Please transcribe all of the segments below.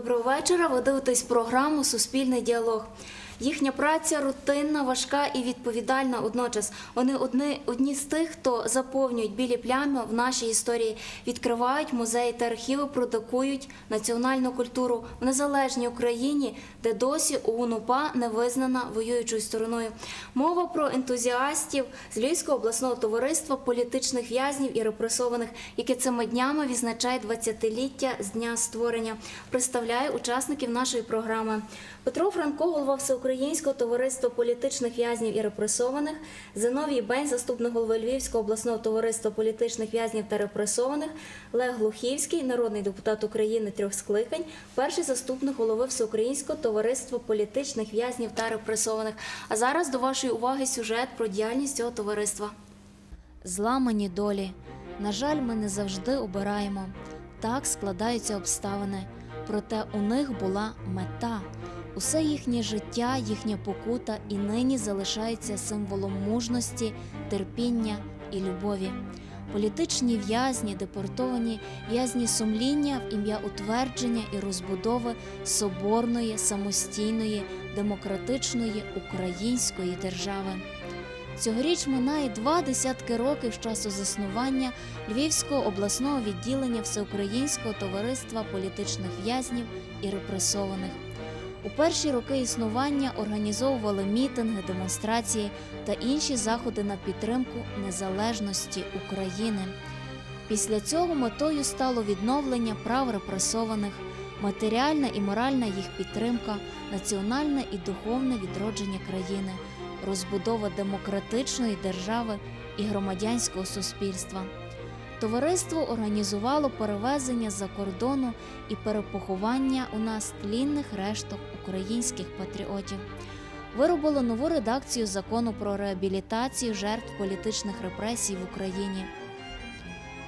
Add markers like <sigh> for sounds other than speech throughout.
Доброго вечора. Ви дивитесь програму Суспільний діалог. Їхня праця рутинна, важка і відповідальна одночас. Вони одні, одні з тих, хто заповнюють білі плями в нашій історії, відкривають музеї та архіви, продукують національну культуру в незалежній Україні, де досі УНУПА не визнана воюючою стороною. Мова про ентузіастів з Львівського обласного товариства політичних в'язнів і репресованих, яке цими днями відзначає 20-ліття з дня створення. Представляє учасників нашої програми. Петро Франко, голова Всеукраїнського товариства політичних в'язнів і репресованих, Зиновій Бень, заступник голови Львівського обласного товариства політичних в'язнів та репресованих, Лег Глухівський, народний депутат України трьох скликань, перший заступник голови Всеукраїнського товариства політичних в'язнів та репресованих. А зараз до вашої уваги сюжет про діяльність цього товариства. Зламані долі. На жаль, ми не завжди обираємо. Так складаються обставини. Проте у них була мета. Усе їхнє життя, їхня покута і нині залишається символом мужності, терпіння і любові. Політичні в'язні, депортовані в'язні сумління в ім'я утвердження і розбудови соборної, самостійної, демократичної української держави. Цьогоріч минає два десятки років з часу заснування Львівського обласного відділення Всеукраїнського товариства політичних в'язнів і репресованих. У перші роки існування організовували мітинги, демонстрації та інші заходи на підтримку незалежності України. Після цього метою стало відновлення прав репресованих, матеріальна і моральна їх підтримка, національне і духовне відродження країни, розбудова демократичної держави і громадянського суспільства. Товариство організувало перевезення за кордону і перепоховання у нас тлінних решток українських патріотів. Виробило нову редакцію закону про реабілітацію жертв політичних репресій в Україні.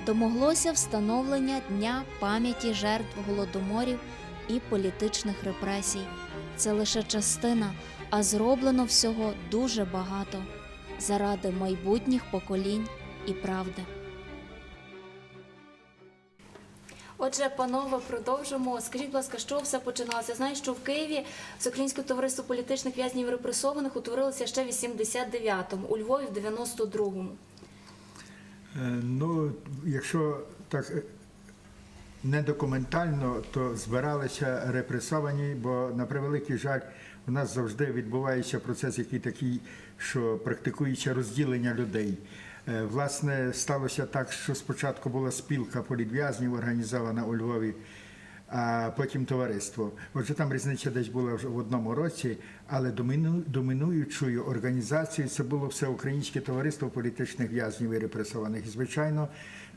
Домоглося встановлення Дня пам'яті жертв голодоморів і політичних репресій. Це лише частина, а зроблено всього дуже багато заради майбутніх поколінь і правди. Отже, панове, продовжимо. Скажіть, будь ласка, що все починалося? Знаю, що в Києві Всеукраїнське товариство політичних в'язнів репресованих утворилося ще в 89-му, у Львові в 92-му. Е, Ну, якщо так е, не документально, то збиралися репресовані, бо на превеликий жаль, у нас завжди відбувається процес, який такий, що практикується розділення людей. Е, Власне, сталося так, що спочатку була спілка політв'язнів, організована у Львові, а потім товариство. Отже, там різниця десь була вже в одному році, але доміну- домінуючою організацією це було всеукраїнське товариство політичних в'язнів і репресованих. І звичайно,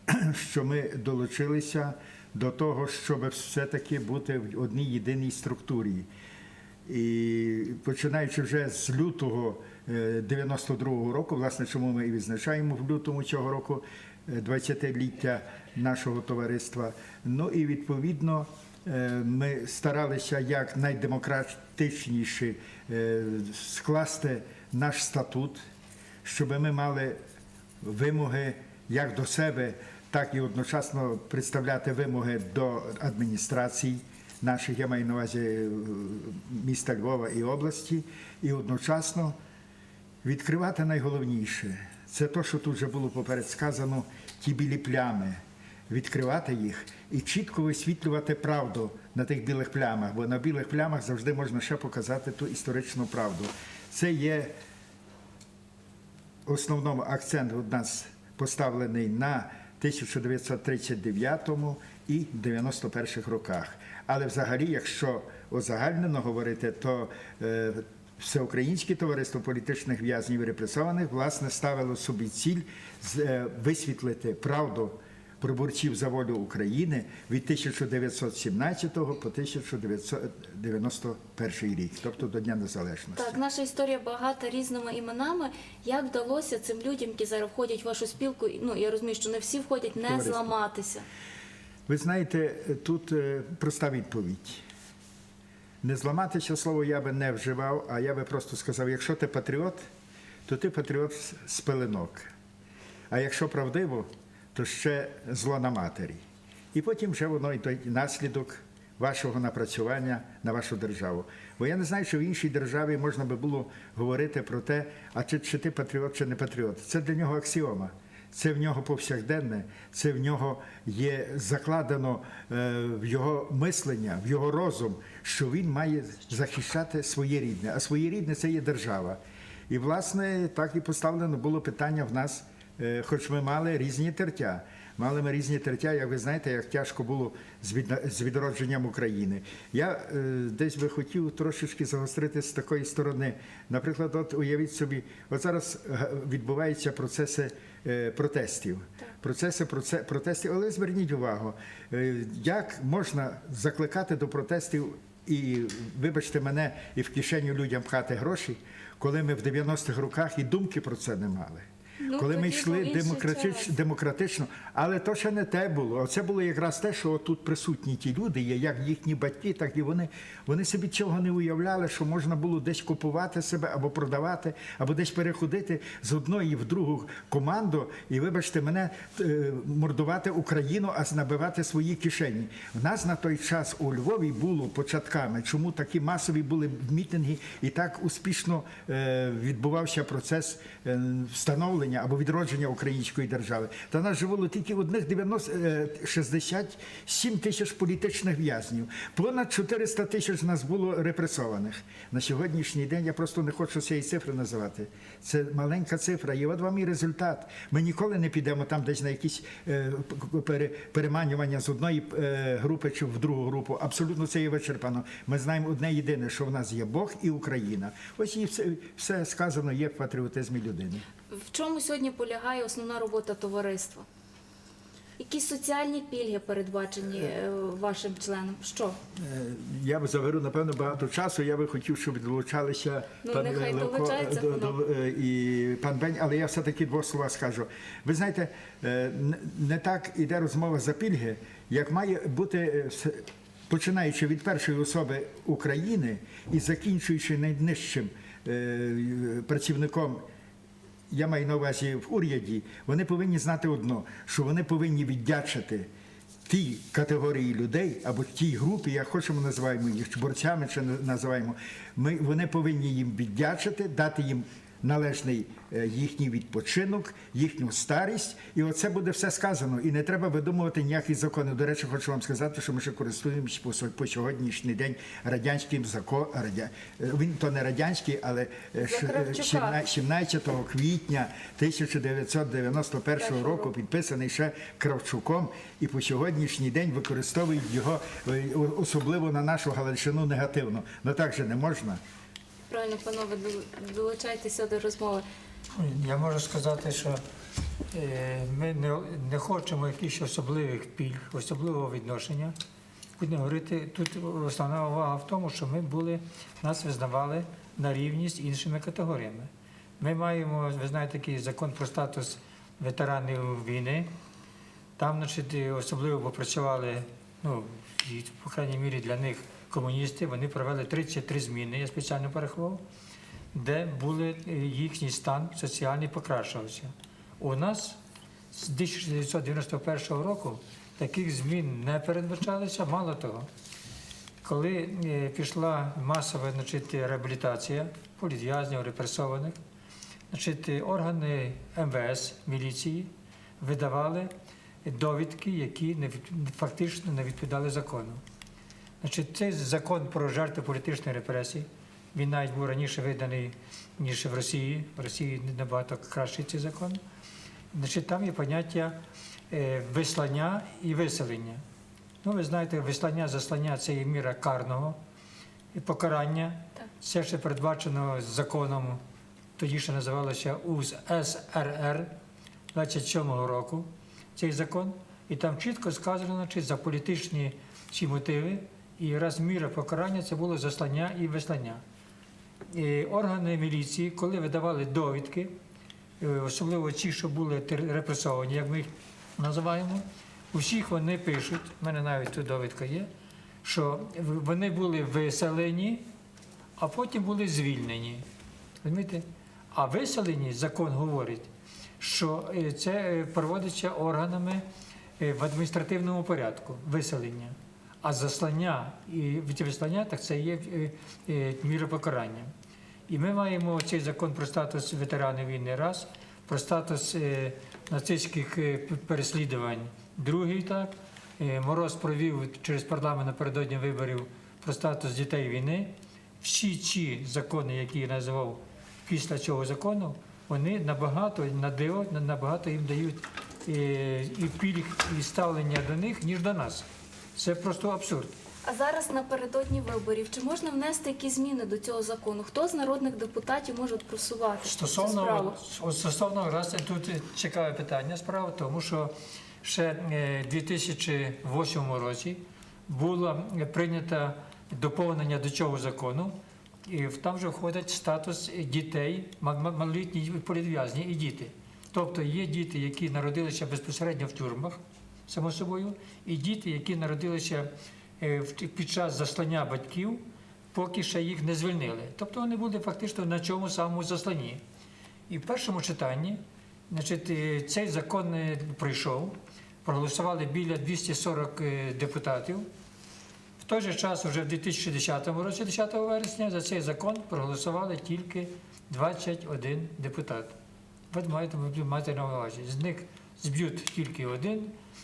<clears throat> що ми долучилися до того, щоб все-таки бути в одній єдиній структурі. І починаючи вже з лютого 92-го року, власне, чому ми і відзначаємо в лютому цього року е, 20-ліття нашого товариства. Ну і відповідно е, ми старалися як найдемократичніше е, скласти наш статут, щоб ми мали вимоги як до себе, так і одночасно представляти вимоги до адміністрацій наших, я маю на увазі е, міста Львова і області, і одночасно відкривати найголовніше. Це те, що тут вже було поперед сказано, ті білі плями. Відкривати їх і чітко висвітлювати правду на тих білих плямах, бо на білих плямах завжди можна ще показати ту історичну правду. Це є основному акцент у нас поставлений на 1939 і 91 роках. Але взагалі, якщо узагальнено говорити, то е, Всеукраїнське товариство політичних в'язнів і репресованих власне ставило собі ціль е, висвітлити правду про борців за волю України від 1917 по 1991 рік, тобто до Дня Незалежності. Так, наша історія багата різними іменами. Як вдалося цим людям, які зараз входять в вашу спілку, ну я розумію, що не всі входять, не Товариство. зламатися. Ви знаєте, тут е, проста відповідь. Не зламатися слово я би не вживав, а я би просто сказав: якщо ти патріот, то ти патріот з- з пеленок. А якщо правдиво, то ще зло на матері. І потім вже воно і той наслідок вашого напрацювання на вашу державу. Бо я не знаю, що в іншій державі можна би було говорити про те, а чи, чи ти патріот, чи не патріот. Це для нього аксіома. Це в нього повсякденне, це в нього є закладено е, в його мислення, в його розум, що він має захищати своє рідне, а своє рідне це є держава. І, власне, так і поставлено було питання в нас, е, хоч ми мали різні тертя. Мали ми різні тертя, як ви знаєте, як тяжко було з відродженням України. Я е, десь би хотів трошечки загострити з такої сторони. Наприклад, от уявіть собі, от зараз е, відбуваються процеси е, протестів. Процеси проце- протестів, але зверніть увагу, е, як можна закликати до протестів і, вибачте мене, і в кишеню людям пхати гроші, коли ми в 90-х роках і думки про це не мали. Ну, коли ми йшли був демократич, демократично, але то ще не те було. Оце було якраз те, що тут присутні ті люди є, як їхні батьки, так і вони. Вони собі цього не уявляли, що можна було десь купувати себе або продавати, або десь переходити з одної в другу команду і, вибачте, мене е, мордувати Україну, а набивати свої кишені. У нас на той час у Львові було початками, чому такі масові були мітинги, і так успішно е, відбувався процес е, встановлення або відродження української держави. Та нас живуло тільки одних 90, е, 67 тисяч політичних в'язнів. Понад 400 тисяч нас було репресованих. На сьогоднішній день я просто не хочу цієї цифри називати. Це маленька цифра. І от вам і результат. Ми ніколи не підемо там десь на якісь е, переманювання з одної е, групи чи в другу групу. Абсолютно це є вичерпано. Ми знаємо одне єдине, що в нас є Бог і Україна. Ось і все, все сказано є в патріотизмі людини. В чому сьогодні полягає основна робота товариства? Які соціальні пільги передбачені е, вашим членам? Що? Е, Я б заберу напевно багато часу. Я би хотів, щоб долучалися Ну, пан нехай Левко долучається, до- до- е, і пан Бень, але я все-таки двох слова скажу. Ви знаєте, е, не- не так іде розмова за пільги, як має бути. е, Починаючи від першої особи України і закінчуючи найнижчим е, працівником я маю на увазі в уряді, вони повинні знати одно, що вони повинні віддячити тій категорії людей або тій групі, як хочемо називаємо їх, чи борцями, чи на- називаємо. Ми, вони повинні їм віддячити, дати їм належний е, їхній відпочинок, їхню старість, і оце буде все сказано. І не треба видумувати ніякі закони. До речі, хочу вам сказати, що ми ще користуємося по, сьогоднішній день радянським законом. Радя... е, Він то не радянський, але е, ш- е, Кравчука. 17 17 квітня 1991 року підписаний ще Кравчуком, і по сьогоднішній день використовують його е, особливо на нашу Галичину негативно. Ну так же не можна. Правильно, панове, долучайтеся до розмови. Я можу сказати, що е, ми не, хочемо якихось особливих пільг, особливого відношення. Будемо говорити, тут основна увага в тому, що ми були, нас визнавали на рівні з іншими категоріями. Ми маємо, ви знаєте, такий закон про статус ветеранів війни. Там, значить, особливо попрацювали, ну, і, по крайній мірі для них комуністи, вони провели 33 зміни, я спеціально порахував, де були е, їхній стан соціальний покращувався. У нас з 1991 року таких змін не передбачалося. Мало того, коли е, пішла масова значить, реабілітація політв'язнів, репресованих, значить, органи МВС, міліції видавали довідки, які фактично не відповідали закону. Значить, цей закон про жертви політичної репресії, він навіть був раніше виданий, ніж в Росії. В Росії набагато кращий цей закон. Значить, там є поняття е, вислання і виселення. Ну, ви знаєте, вислання, заслання це є міра карного і покарання. Так. Це ще передбачено законом, тоді ще називалося УЗ СРР 27-го року, цей закон. І там чітко сказано, значить, за політичні ці мотиви, і раз міра покарання це було заслання і вислання. І органи міліції, коли видавали довідки, е, особливо ті, що були репресовані, як ми їх називаємо, у всіх вони пишуть, в мене навіть тут довідка є, що вони були виселені, а потім були звільнені. Розумієте? А виселені, закон говорить, що е, це е, проводиться органами в адміністративному порядку, виселення. А заслання і відвіслання так це є е, е, міра покарання. І ми маємо цей закон про статус ветеранів війни раз, про статус е, нацистських переслідувань другий так. Мороз провів через парламент напередодні виборів про статус дітей війни. Всі ці закони, які я називав після цього закону, вони набагато на диво, набагато їм дають і пільг, і ставлення до них, ніж до нас. Це просто абсурд. А зараз напередодні виборів чи можна внести якісь зміни до цього закону? Хто з народних депутатів може просувати цю Стосовно, справу? от стосовно раз тут цікаве питання справа, тому що ще е, 2008 році було прийнято доповнення до цього закону, і там вже входить статус дітей, ма- ма- малолітні політв'язні і діти. Тобто є діти, які народилися безпосередньо в тюрмах, само собою, і діти, які народилися е, під час заслання батьків, поки ще їх не звільнили. Тобто вони були фактично на цьому самому засланні. І в першому читанні значить, е, цей закон е, пройшов, проголосували біля 240 е, депутатів. В той же час, вже в 2010 році, 10 вересня, за цей закон проголосували тільки 21 депутат. Ви маєте, маєте на увазі. З них зб'ють тільки один,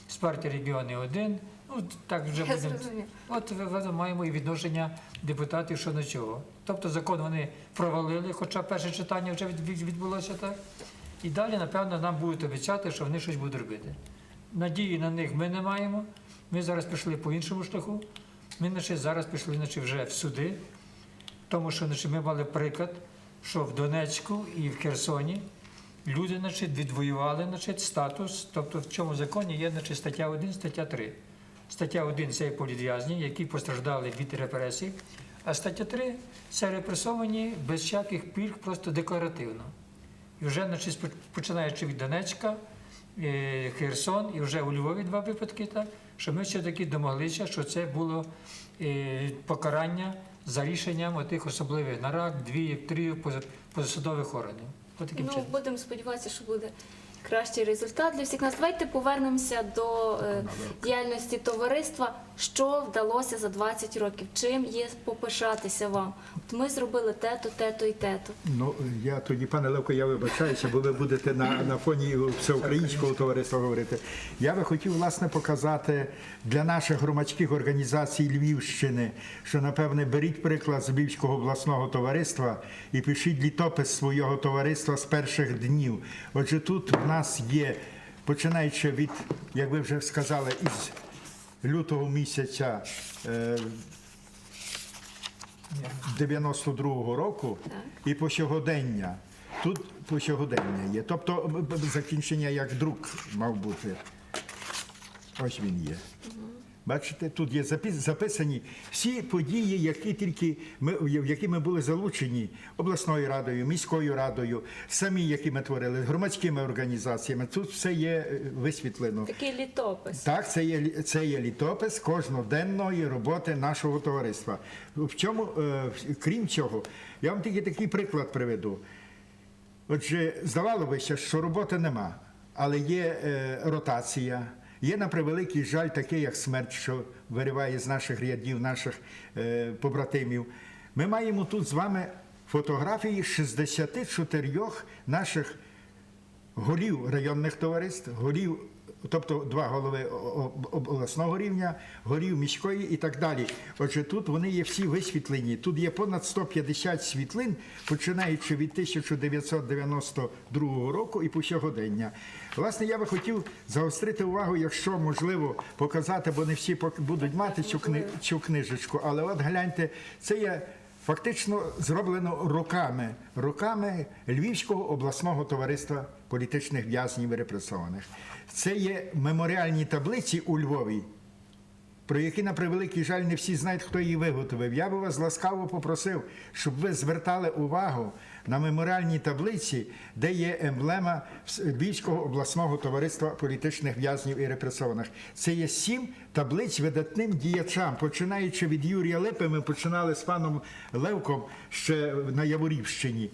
з партії регіони один. Ну, так вже будемо. От ви маємо і відношення депутатів щодо цього. Тобто закон вони провалили, хоча перше читання вже від- від- відбулося так. І далі, напевно, нам будуть обіцяти, що вони щось будуть робити. Надії на них ми не маємо. Ми зараз пішли по іншому шляху. Ми значить, зараз пішли значить, вже в суди, тому що значить, ми мали приклад, що в Донецьку і в Херсоні люди значить, відвоювали значить, статус, тобто в цьому законі є значить, стаття 1, стаття 3. Стаття 1 це політв'язні, які постраждали від репресій, а стаття 3 це репресовані без всяких пільг, просто декларативно. І вже значить, починаючи від Донецька, е, Херсон, і вже у Львові два випадки, так, що ми все-таки домоглися, що це було е, покарання за рішенням тих особливих нарад, поза- позасудових органів. От таким Ну, чином. будемо сподіватися, що буде кращий результат для всіх нас. Давайте повернемося до е, діяльності товариства. Що вдалося за 20 років? Чим є попишатися вам? От ми зробили те-то, те-то і те-то. Ну, я тоді, пане Левко, я вибачаюся, бо ви будете на, на фоні всеукраїнського товариства говорити. Я би хотів, власне, показати для наших громадських організацій Львівщини, що, напевне, беріть приклад з Львівського обласного товариства і пишіть літопис свого товариства з перших днів. Отже, тут в нас є, починаючи від, як ви вже сказали, із лютого місяця. Е, 92-го року і по сьогодення. Тут по сьогодення є. Тобто закінчення як друк мав бути. Ось він є. Бачите, тут є запис- записані всі події, які тільки ми, в які ми були залучені обласною радою, міською радою, самі, які ми творили, громадськими організаціями. Тут все є е, висвітлено. Такий літопис. Так, це є це є літопис кожноденної роботи нашого товариства. В чому, е, крім цього, я вам тільки такий приклад приведу. Отже, здавалося, що роботи нема, але є е, ротація. Є на превеликий жаль таке, як смерть, що вириває з наших рядів, наших е, побратимів. Ми маємо тут з вами фотографії 64 наших голів районних товариств, голів, тобто два голови обласного рівня, голів міської і так далі. Отже, тут вони є всі висвітлені. Тут є понад 150 світлин, починаючи від 1992 року і по сьогодення. Власне, я би хотів загострити увагу, якщо можливо показати, бо не всі будуть мати цю, кни, цю книжечку. Але от гляньте, це є фактично зроблено руками, руками Львівського обласного товариства політичних в'язнів і репресованих. Це є меморіальні таблиці у Львові, про які, на превеликий жаль, не всі знають, хто її виготовив. Я би вас ласкаво попросив, щоб ви звертали увагу на меморіальні таблиці, де є емблема Львівського обласного товариства політичних в'язнів і репресованих. Це є сім таблиць видатним діячам. Починаючи від Юрія Липи, ми починали з паном Левком ще на Яворівщині.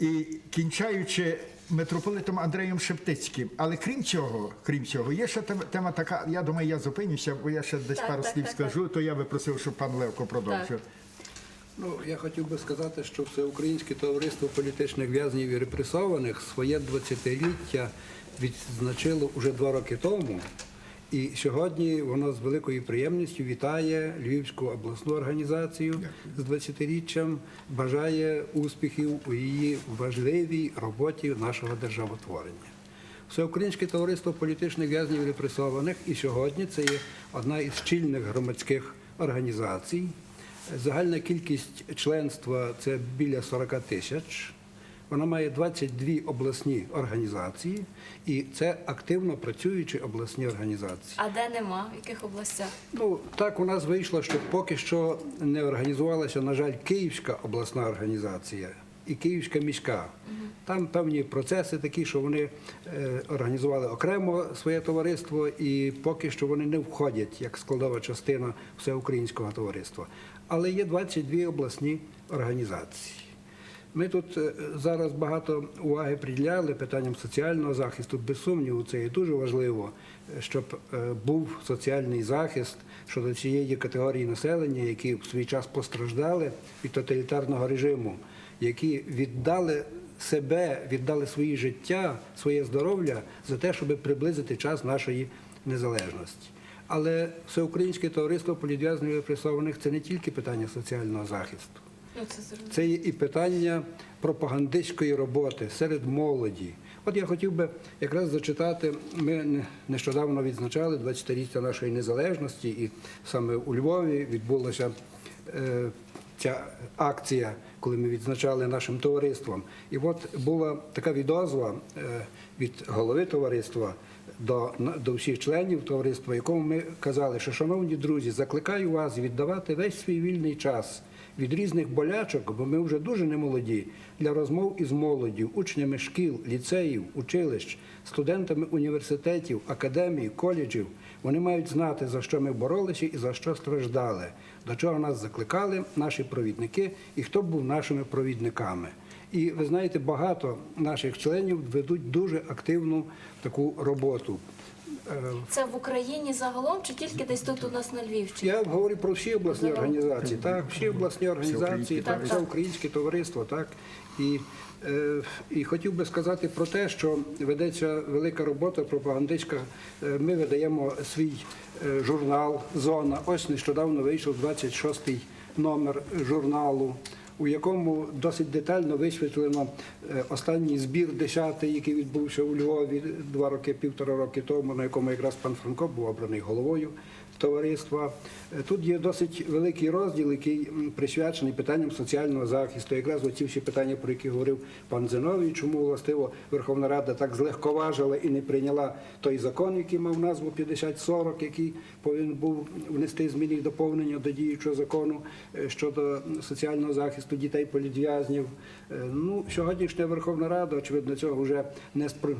І кінчаючи митрополитом Андреєм Шептицьким. Але крім цього, крім цього, є ще тема, така. Я думаю, я зупинюся, бо я ще десь Так, пару так, слів так, скажу, то я би просив, щоб пан Левко продовжив. Ну, я хотів би сказати, що Всеукраїнське товариство політичних в'язнів і репресованих своє 20-ліття відзначило вже два роки тому. І сьогодні воно з великою приємністю вітає Львівську обласну організацію з 20-річчям, бажає успіхів у її важливій роботі нашого державотворення. Всеукраїнське товариство політичних в'язнів і репресованих і сьогодні це є одна із чільних громадських організацій. Загальна кількість членства це біля 40 тисяч. Вона має 22 обласні організації, і це активно працюючі обласні організації. А де нема? В яких областях? Ну так у нас вийшло, що поки що не організувалася, на жаль, Київська обласна організація і Київська міська. Там певні процеси такі, що вони е, організували окремо своє товариство, і поки що вони не входять як складова частина всеукраїнського товариства. Але є 22 обласні організації. Ми тут е, зараз багато уваги приділяли питанням соціального захисту. Без сумніву, це є дуже важливо, е, щоб е, був соціальний захист щодо цієї категорії населення, які в свій час постраждали від тоталітарного режиму, які віддали себе, віддали свої життя, своє здоров'я за те, щоб приблизити час нашої незалежності. Але всеукраїнське товариство політв'язнів і репресованих це не тільки питання соціального захисту. Ну, це є і питання пропагандистської роботи серед молоді. От я хотів би якраз зачитати. Ми не- нещодавно відзначали 20-річчя нашої незалежності, і саме у Львові відбулася е, ця акція, коли ми відзначали нашим товариством. І от була така відозва е, від голови товариства. До, до всіх членів товариства, якому ми казали, що, шановні друзі, закликаю вас віддавати весь свій вільний час від різних болячок, бо ми вже дуже немолоді, для розмов із молоддю, учнями шкіл, ліцеїв, училищ, студентами університетів, академій, коледжів. Вони мають знати, за що ми боролися і за що страждали, до чого нас закликали наші провідники і хто був нашими провідниками. І ви знаєте, багато наших членів ведуть дуже активну таку роботу. Е, Це в Україні загалом чи тільки десь тут у нас на Львівщині? я говорю про всі обласні Загалом. організації, так, всі обласні організації, так, все українське товариство, так. І, е, і хотів би сказати про те, що ведеться велика робота пропагандистська. Е, Ми видаємо свій журнал Зона. Ось нещодавно вийшов 26-й номер журналу. У якому досить детально висвітлено е, останній збір 10-й, який відбувся у Львові два роки, півтора роки тому, на якому якраз пан Франко був обраний головою товариства. Тут є досить великий розділ, який присвячений питанням соціального захисту. Якраз оці всі питання, про які говорив пан Зиновій, чому властиво Верховна Рада так злегковажила і не прийняла той закон, який мав назву 5040, який повинен був внести зміни і доповнення до діючого закону е, щодо соціального захисту дітей політв'язнів. Е, Ну, сьогоднішня Верховна Рада, очевидно, цього вже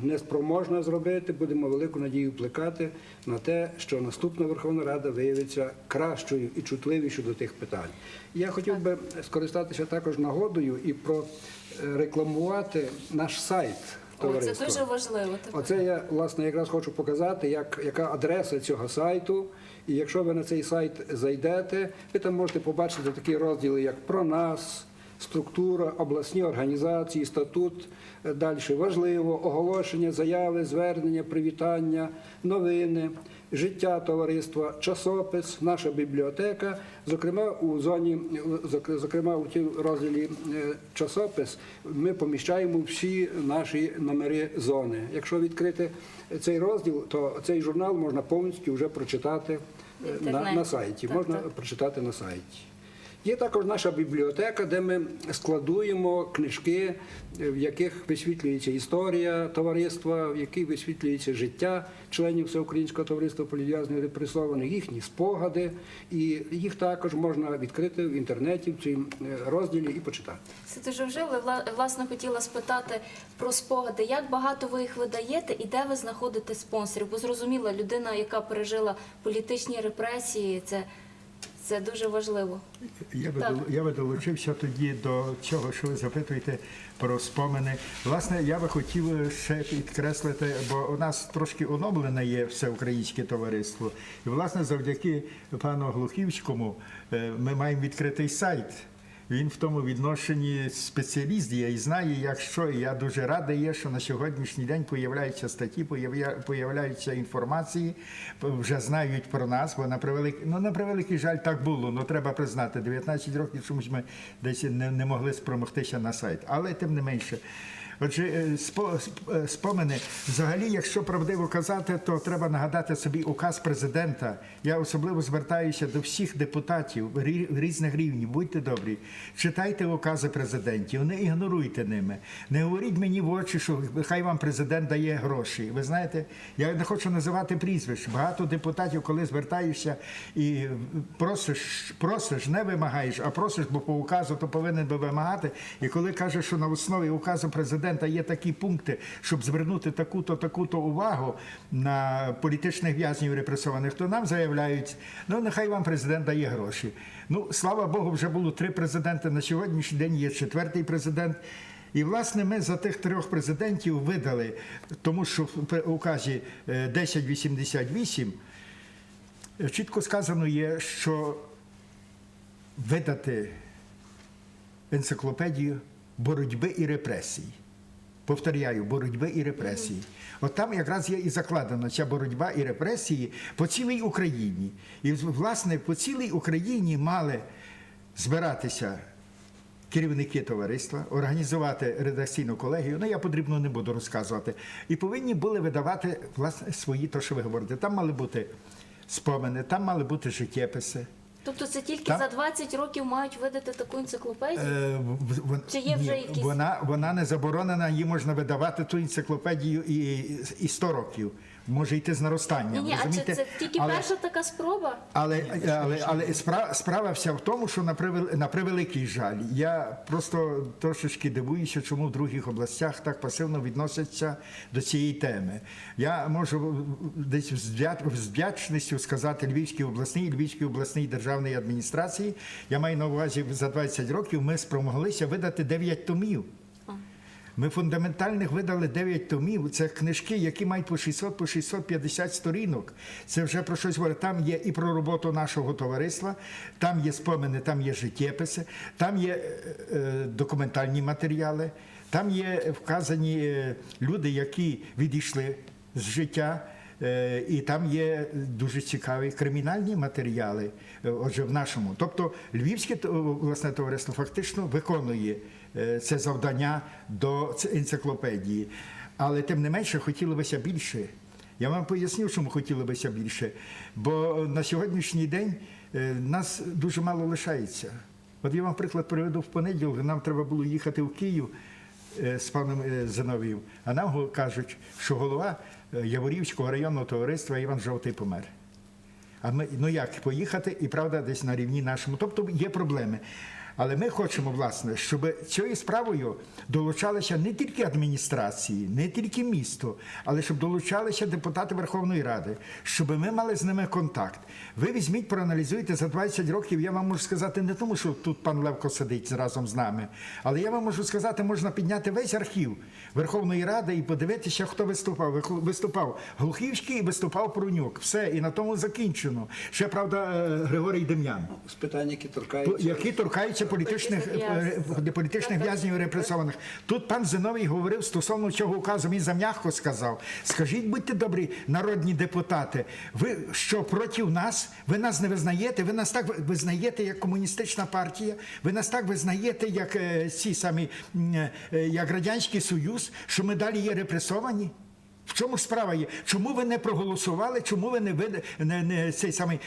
не спроможна зробити. Будемо велику надію плекати на те, що наступна Верховна Рада виявиться кращою і чутливішою до тих питань. Я хотів би скористатися також нагодою і прорекламувати наш сайт. Ой, це дуже важливо. Оце я власне якраз хочу показати, як, яка адреса цього сайту. І якщо ви на цей сайт зайдете, ви там можете побачити такі розділи, як про нас, структура, обласні організації, статут. Далі важливо, оголошення, заяви, звернення, привітання, новини, життя товариства, часопис, наша бібліотека. Зокрема, у зоні, зокрема у тій розділі е, часопис, ми поміщаємо всі наші номери зони. Якщо відкрити цей розділ, то цей журнал можна повністю вже прочитати е, на, на сайті. Можна прочитати на сайті. Є також наша бібліотека, де ми складуємо книжки, в яких висвітлюється історія товариства, в якій висвітлюється життя членів Всеукраїнського товариства політв'язнів репресованих, їхні спогади, і їх також можна відкрити в інтернеті в цьому е, розділі і почитати. Це дуже. Вла- Власне, хотіла спитати про спогади. Як багато ви їх видаєте і де ви знаходите спонсорів? Бо зрозуміла, людина, яка пережила політичні репресії, це, Це дуже важливо. Я би, Так. я би долучився тоді до цього, що ви запитуєте про спомини. Власне, я би хотів ще підкреслити, бо у нас трошки оновлене є всеукраїнське товариство. І, власне, завдяки пану Глухівському е, ми маємо відкритий сайт. Він в тому відношенні спеціаліст я і знає, як що. Я дуже радий є, що на сьогоднішній день появляються статті, появляються інформації, вже знають про нас, бо на превеликий, ну, на превеликий жаль так було. Ну треба признати, 19 років чомусь ми десь не, не могли спромогтися на сайт. Але тим не менше. Отже, е, е, спомини. Взагалі, якщо правдиво казати, то треба нагадати собі указ президента. Я особливо звертаюся до всіх депутатів різних рівнів. Будьте добрі, читайте укази президентів, не ігноруйте ними. Не говоріть мені в очі, що хай вам президент дає гроші. Ви знаєте, я не хочу називати прізвищ. Багато депутатів, коли звертаєшся і просиш, просиш, не вимагаєш, а просиш, бо по указу то повинен би вимагати. І коли кажеш, що на основі указу президента є такі пункти, щоб звернути таку-то, таку-то увагу на політичних в'язнів репресованих, то нам заявляють, ну нехай вам президент дає гроші. Ну, слава Богу, вже було три президенти. На сьогоднішній день є четвертий президент. І власне ми за тих трьох президентів видали, тому що в указі е, 1088 е, чітко сказано є, що видати енциклопедію боротьби і репресій. Повторяю, боротьби і репресії. От там якраз є і закладена ця боротьба і репресії по цілій Україні. І, власне, по цілій Україні мали збиратися керівники товариства, організувати редакційну колегію. Ну, я подрібно не буду розказувати. І повинні були видавати власне свої, то що ви говорите. Там мали бути спомини, там мали бути життєписи. Тобто це тільки Там- за 20 років мають видати таку енциклопедію? Е, вон- Чи є вже ні, якісь- Вона, вона не заборонена, її можна видавати ту енциклопедію і, і 100 років. Може йти з наростанням. Ні, ні, а це, це тільки Але- перша така спроба? Але, але, але справа, справа вся в тому, що на, превел, на превеликий жаль, я просто трошечки дивуюся, чому в других областях так пасивно відносяться до цієї теми. Я можу десь з вдячністю сказати Львівській обласній, Львівській обласній державній адміністрації. Я маю на увазі за 20 років ми спромоглися видати 9 томів. Ми фундаментальних видали 9 томів. Це книжки, які мають по 600 по 650 сторінок. Це вже про щось говорить. Там є і про роботу нашого товариства, там є спомини, там є життєписи, там є е, е, документальні матеріали, там є вказані е, люди, які відійшли з життя. І там є дуже цікаві кримінальні матеріали. Отже, в нашому. Тобто Львівське власне товариство фактично виконує це завдання до енциклопедії. Але тим не менше хотілося більше. Я вам поясню, чому хотілося більше. Бо на сьогоднішній день е, нас дуже мало лишається. От я вам приклад приведу в понеділок. Нам треба було їхати в Київ е, з паном е, Зиновієм, а нам кажуть, що голова е, Яворівського районного товариства Іван Жовтий помер. А ми ну як поїхати, і правда, десь на рівні нашому. Тобто є проблеми. Але ми хочемо, власне, щоб цією справою долучалися не тільки адміністрації, не тільки місто, але щоб долучалися депутати Верховної Ради, щоб ми мали з ними контакт. Ви візьміть, проаналізуйте за 20 років. Я вам можу сказати не тому, що тут пан Левко сидить разом з нами, але я вам можу сказати, можна підняти весь архів Верховної Ради і подивитися, хто виступав. Виступав Глухівський і виступав Прунюк. Все, і на тому закінчено. Ще правда, е, Григорій Дем'ян. З питань, які торкаються. які торкаються політичних, Політичних е, політичних в'язнів репресованих. Тут пан Зиновій говорив стосовно цього указу, він зам'ягко сказав. Скажіть, будьте добрі, народні депутати, ви що проти нас? Ви нас не визнаєте? Ви нас так визнаєте як комуністична партія? Ви нас так визнаєте, як е, ці самі, е, як Радянський Союз, що ми далі є репресовані? В чому ж справа є? Чому ви не проголосували? Чому ви не вид... не, не цей самий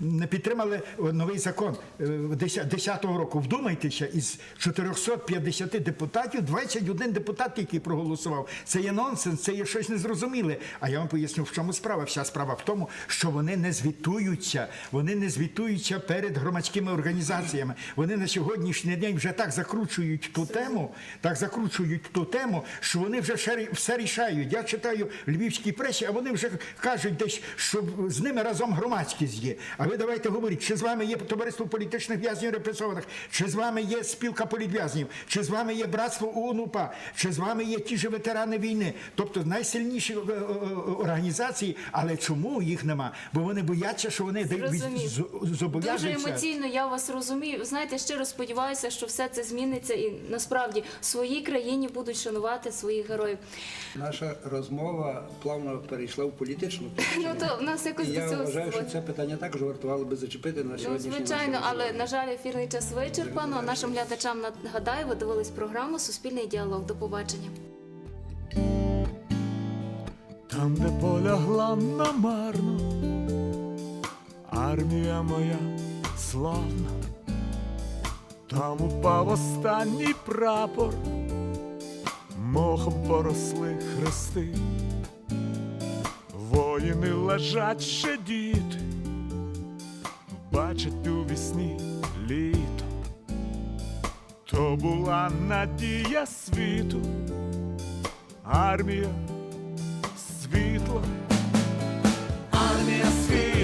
не підтримали новий закон 10-го року? Вдумайтеся, із 450 депутатів 21 депутат, який проголосував. Це є нонсенс, це є щось незрозуміле. А я вам поясню, в чому справа. Вся справа в тому, що вони не звітуються. Вони не звітуються перед громадськими організаціями. Вони на сьогоднішній день вже так закручують ту тему, так закручують ту тему, що вони вже все рішають. Я читаю в львівській пресі, а вони вже кажуть десь, що з ними разом громадськість є. А ви давайте говоріть, чи з вами є товариство політичних в'язнів репресованих, чи з вами є спілка політв'язнів, чи з вами є братство УНУПА, чи з вами є ті ж ветерани війни, тобто найсильніші е, е, е, організації, але чому їх нема? Бо вони бояться, що вони Зрозумів. Дуже емоційно я вас розумію. Знаєте, щиро сподіваюся, що все це зміниться і насправді в своїй країні будуть шанувати своїх героїв. Наша розмова плавно перейшла в політичну. <laughs> Ну то в нас якось І до я цього вважаю, що це питання також вартувало би зачепити на Ну, сьогоднішній звичайно, нашій але розмові. на жаль, ефірний час вичерпано. Нашим глядачам нагадаю, ви дивились програму Суспільний діалог. До побачення. Там, де полягла намарно, армія моя славна, там упав останній прапор, мохом поросли хрести, воїни лежать ще діти, бачать у вісні літо, то була надія світу, армія світла, армія світла.